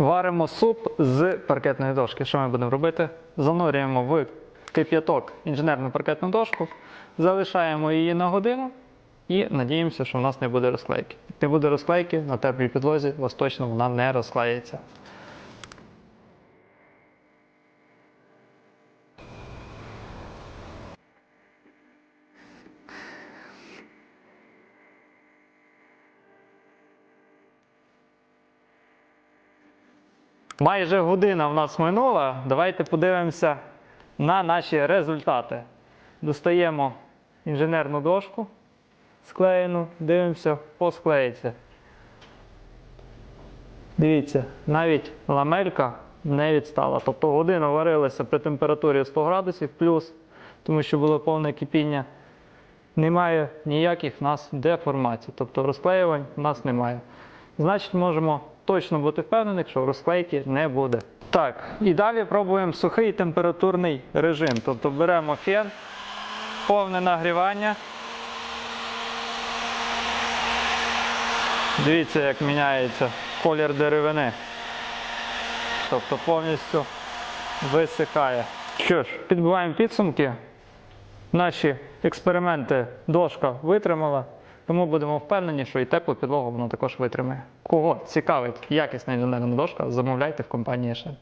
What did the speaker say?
Варимо суп з паркетної дошки. Що ми будемо робити? Занурюємо в кип'яток інженерну паркетну дошку, залишаємо її на годину і надіємося, що в нас не буде розклейки. Не буде розклейки, на теплій підлозі у вас точно вона не розклеїться. Майже година в нас минула. Давайте подивимося на наші результати. Достаємо інженерну дошку склеєну, дивимося, посклеїться. Дивіться, навіть ламелька не відстала. Тобто година варилася при температурі 100 градусів плюс, тому що було повне кипіння. Немає ніяких в нас деформацій, тобто розклеювань в нас немає. Значить, можемо точно бути впевнені, що розклейки не буде. Так, і далі пробуємо сухий температурний режим. Тобто беремо фен, повне нагрівання. Дивіться, як міняється колір деревини. Тобто повністю висихає. Що ж, підбиваємо підсумки. Наші експерименти дошка витримала, тому будемо впевнені, що і теплу підлогу воно також витримає. Кого цікавить якісна інженерна дошка, замовляйте в компанії Shell.